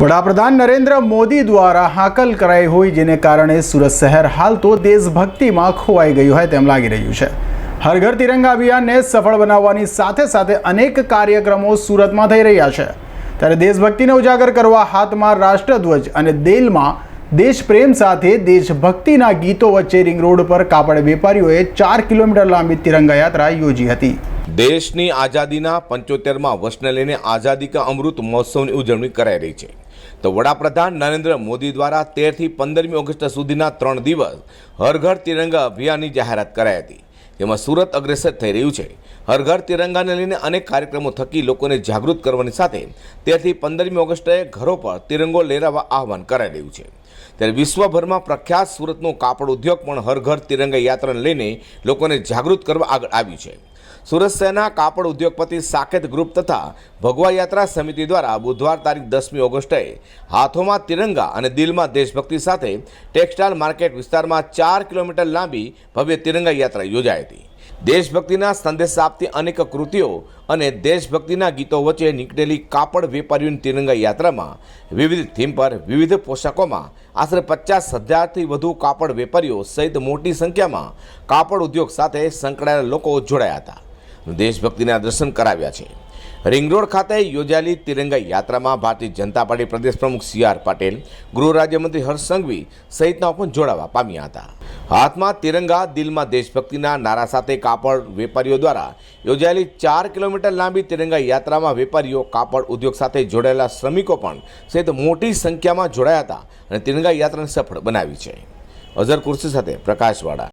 વડાપ્રધાન નરેન્દ્ર મોદી દ્વારા હાકલ કરાઈ હોય જેને કારણે સુરત શહેર હાલ તો દેશભક્તિમાં ખોવાઈ ગયું હોય તેમ લાગી રહ્યું છે. હર ઘર તિરંગા અભિયાનને સફળ બનાવવાની સાથે સાથે અનેક કાર્યક્રમો સુરતમાં થઈ રહ્યા છે. ત્યારે દેશભક્તિને ઉજાગર કરવા હાથમાં રાષ્ટ્રધ્વજ અને દિલમાં દેશપ્રેમ સાથે દેશભક્તિના ગીતો વચ્ચે રિંગ રોડ પર કાપડ વેપારીઓએ ચાર કિલોમીટર લાંબી તિરંગા યાત્રા યોજી હતી. દેશની આઝાદીના પંચોતેરમાં વર્ષને લઈને આઝાદી કા અમૃત મહોત્સવની ઉજવણી કરાઈ રહી છે. તો વડાપ્રધાન નરેન્દ્ર મોદી દ્વારા તેરથી પંદરમી ઓગસ્ટ સુધીના ત્રણ દિવસ હર ઘર તિરંગા અભિયાનની જાહેરાત કરાઈ હતી. જેમાં સુરત અગ્રેસર થઈ રહ્યું છે. હર ઘર તિરંગાને લઈને અનેક કાર્યક્રમો થકી લોકોને જાગૃત કરવાની સાથે તેરથી પંદરમી ઓગસ્ટે ઘરો પર તિરંગો લહેરાવવા આહવાન કરાઈ રહ્યું છે. ત્યારે વિશ્વભરમાં પ્રખ્યાત સુરતનો કાપડ ઉદ્યોગ પણ હર ઘર તિરંગા યાત્રાને લઈને લોકોને જાગૃત કરવા આગળ આવ્યું છે. સુરત શહેરના કાપડ ઉદ્યોગપતિ સાકેત ગ્રુપ તથા ભગવા યાત્રા સમિતિ દ્વારા બુધવાર તારીખ દસમી ઓગસ્ટે હાથોમાં તિરંગા અને દિલમાં દેશભક્તિ સાથે ટેક્સટાઇલ માર્કેટ વિસ્તારમાં ચાર કિલોમીટર લાંબી ભવ્ય તિરંગા યાત્રા યોજાઈ હતી. દેશભક્તિના સંદેશ આપતી અનેક કૃતિઓ અને દેશભક્તિના ગીતો વચ્ચે નીકળેલી કાપડ વેપારીઓની તિરંગા યાત્રામાં વિવિધ થીમ પર વિવિધ પોશાકોમાં આશરે પચાસ હજારથી વધુ કાપડ વેપારીઓ સહિત મોટી સંખ્યામાં કાપડ ઉદ્યોગ સાથે સંકળાયેલા લોકો જોડાયા હતા. દેશભક્તિના દર્શન કરાવ્યા છે. રિંગ રોડ ખાતે યોજાયેલી તિરંગા યાત્રામાં ભારતીય જનતા પાર્ટી પ્રદેશ પ્રમુખ સી આર પાટેલ, ગૃહ રાજ્યમંત્રી હર્ષ સંઘવી સહિતના પણ જોડાવા પામ્યા હતા. હાથમાં તિરંગા, દિલમાં દેશભક્તિના નારા સાથે કાપડ વેપારીઓ દ્વારા યોજાયેલી ચાર કિલોમીટર લાંબી તિરંગા યાત્રામાં વેપારીઓ, કાપડ ઉદ્યોગ સાથે જોડાયેલા શ્રમિકો પણ સહિત મોટી સંખ્યામાં જોડાયા હતા અને તિરંગા યાત્રાને સફળ બનાવી છે. અઝર કુર્સી સાથે પ્રકાશવાળા